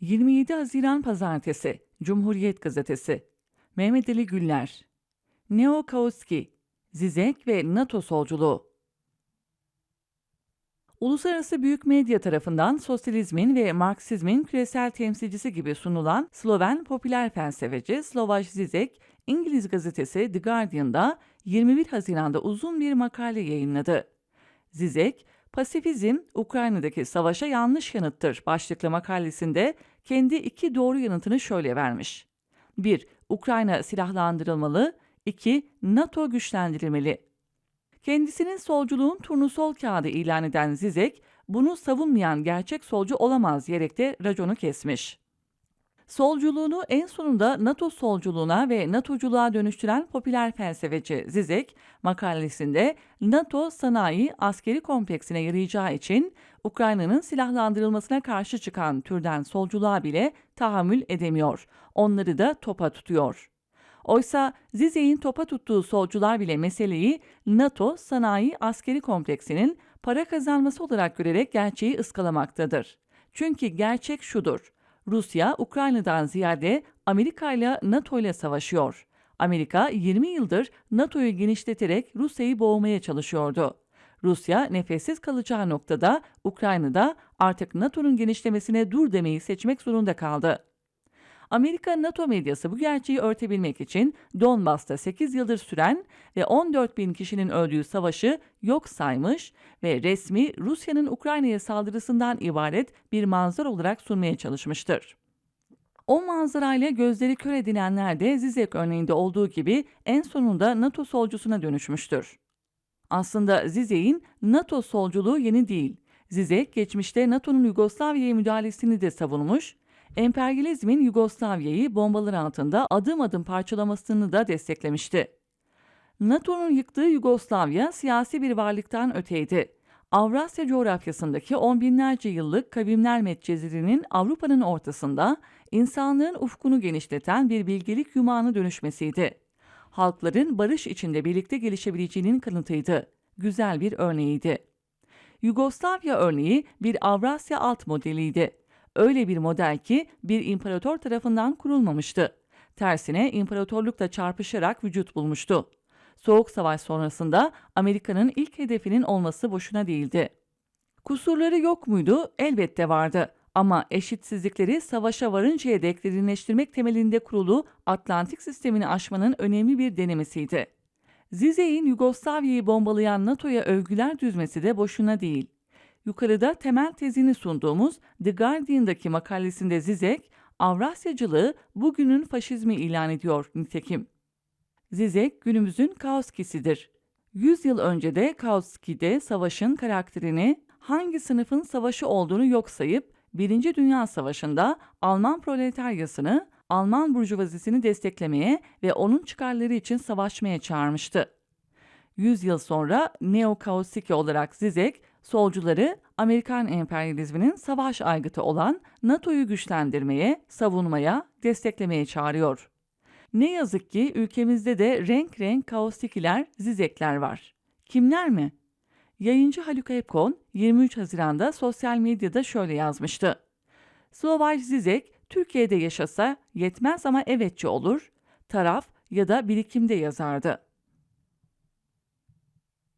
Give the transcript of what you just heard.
27 Haziran Pazartesi Cumhuriyet Gazetesi. Mehmet Ali Güller. Neo Kautsky Zizek ve NATO solculuğu. Uluslararası büyük medya tarafından sosyalizmin ve Marksizmin küresel temsilcisi gibi sunulan Sloven popüler felsefeci Slovaj Zizek, İngiliz gazetesi The Guardian'da 21 Haziran'da uzun bir makale yayınladı. Zizek, Pasifizm, Ukrayna'daki savaşa yanlış yanıttır başlıklı makalesinde kendi iki doğru yanıtını şöyle vermiş. 1. Ukrayna silahlandırılmalı. 2. NATO güçlendirilmeli. Kendisinin solculuğun turnusol kağıdı ilan eden Zizek, bunu savunmayan gerçek solcu olamaz diyerek de raconu kesmiş. Solculuğunu en sonunda NATO solculuğuna ve NATO'culuğa dönüştüren popüler felsefeci Zizek, makalesinde NATO sanayi askeri kompleksine yarayacağı için Ukrayna'nın silahlandırılmasına karşı çıkan türden solculuğa bile tahammül edemiyor. Onları da topa tutuyor. Oysa Zizek'in topa tuttuğu solcular bile meseleyi NATO sanayi askeri kompleksinin para kazanması olarak görerek gerçeği ıskalamaktadır. Çünkü gerçek şudur. Rusya, Ukrayna'dan ziyade Amerika ile NATO ile savaşıyor. Amerika 20 yıldır NATO'yu genişleterek Rusya'yı boğmaya çalışıyordu. Rusya nefessiz kalacağı noktada Ukrayna'da artık NATO'nun genişlemesine dur demeyi seçmek zorunda kaldı. Amerika NATO medyası bu gerçeği örtebilmek için Donbas'ta 8 yıldır süren ve 14 bin kişinin öldüğü savaşı yok saymış ve resmi Rusya'nın Ukrayna'ya saldırısından ibaret bir manzara olarak sunmaya çalışmıştır. O manzarayla gözleri kör edinenler de Zizek örneğinde olduğu gibi en sonunda NATO solcusuna dönüşmüştür. Aslında Zizek'in NATO solculuğu yeni değil. Zizek geçmişte NATO'nun Yugoslavya'ya müdahalesini de savunmuş emperyalizmin Yugoslavya'yı bombalar altında adım adım parçalamasını da desteklemişti. NATO'nun yıktığı Yugoslavya siyasi bir varlıktan öteydi. Avrasya coğrafyasındaki on binlerce yıllık kavimler metcezirinin Avrupa'nın ortasında insanlığın ufkunu genişleten bir bilgelik yumağına dönüşmesiydi. Halkların barış içinde birlikte gelişebileceğinin kanıtıydı. Güzel bir örneğiydi. Yugoslavya örneği bir Avrasya alt modeliydi. Öyle bir model ki bir imparator tarafından kurulmamıştı. Tersine imparatorlukla çarpışarak vücut bulmuştu. Soğuk Savaş sonrasında Amerika'nın ilk hedefinin olması boşuna değildi. Kusurları yok muydu? Elbette vardı. Ama eşitsizlikleri savaşa varıncaya dek derinleştirmek temelinde kurulu Atlantik sistemini aşmanın önemli bir denemesiydi. Zizek'in Yugoslavya'yı bombalayan NATO'ya övgüler düzmesi de boşuna değil. Yukarıda temel tezini sunduğumuz The Guardian'daki makalesinde Zizek, Avrasyacılığı bugünün faşizmi ilan ediyor nitekim. Zizek günümüzün Kautsky'sidir. 100 yıl önce de Kautsky'de savaşın karakterini hangi sınıfın savaşı olduğunu yok sayıp Birinci Dünya Savaşı'nda Alman proletaryasını, Alman burjuvazisini desteklemeye ve onun çıkarları için savaşmaya çağırmıştı. 100 yıl sonra Neo Kautsky olarak Zizek solcuları Amerikan emperyalizminin savaş aygıtı olan NATO'yu güçlendirmeye, savunmaya, desteklemeye çağırıyor. Ne yazık ki ülkemizde de renk renk kaustikiler, zizekler var. Kimler mi? Yayıncı Haluk Epkon 23 Haziran'da sosyal medyada şöyle yazmıştı. Slovaj Zizek Türkiye'de yaşasa yetmez ama evetçi olur, taraf ya da birikimde yazardı.